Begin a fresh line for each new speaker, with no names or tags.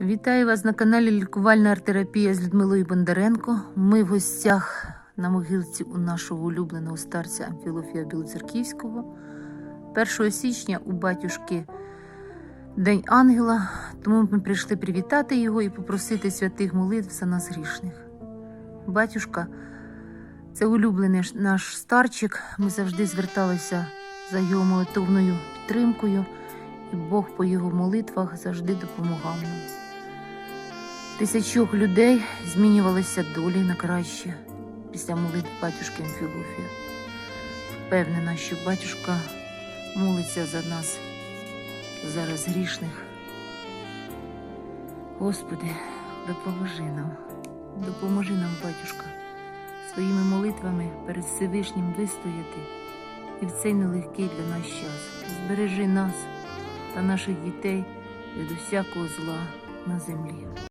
Вітаю вас на каналі Лікувальна арт-терапія з Людмилою Бондаренко. Ми в гостях на могилці у нашого улюбленого старця Амфілофія Білоцерківського. 1 січня у батюшки День Ангела, тому ми прийшли привітати його і попросити святих молитв за нас грішних. Батюшка це улюблений наш старчик. Ми завжди зверталися за його молитовною підтримкою, і Бог по його молитвах завжди допомагав нам. Тисячох людей змінювалися долі на краще після молитв батюшки Амфілофія. Впевнена, що батюшка молиться за нас зараз грішних. Господи, допоможи нам, допоможи нам, батюшка, своїми молитвами перед Всевишнім вистояти і в цей нелегкий для нас час. Збережи нас та наших дітей від усякого зла на землі.